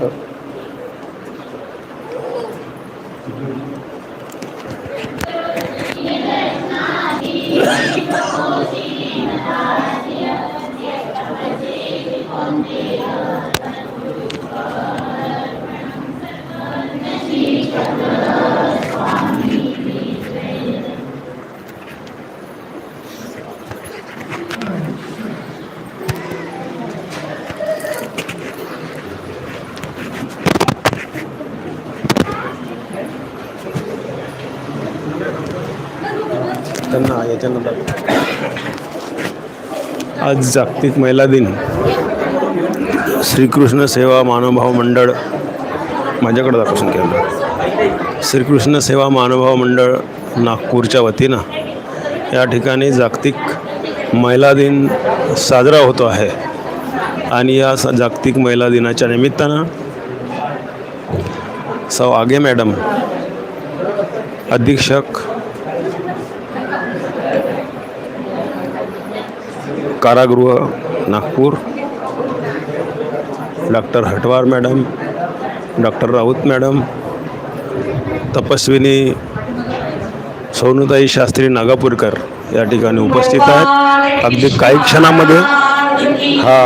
가서. त्यांना याच्यानंतर आज जागतिक महिला दिन. श्रीकृष्ण सेवा मानवभाव मंडळ माझ्याकडे दाखवून केलं श्रीकृष्ण सेवा मानवभाव मंडळ नागपूरच्या वतीनं या ठिकाणी जागतिक महिला दिन साजरा होतो आहे. आणि या स- जागतिक महिला दिनाच्या निमित्तानं सौ आगे मॅडम अधीक्षक कारागृह Nagpur. Doctor Hatwar madam doctor Raut madam Tapaswini Sonutai Shastri नागापूरकर या ठिकाणी उपस्थित आहेत. अगदी काही क्षणामध्ये हा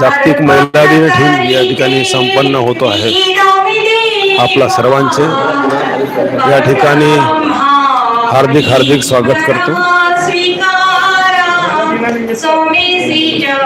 जागतिक महिला दिन ठेवून या ठिकाणी संपन्न होतो आहे. आपला सर्वांचे या ठिकाणी हार्दिक हार्दिक स्वागत करतो. स्वीकारा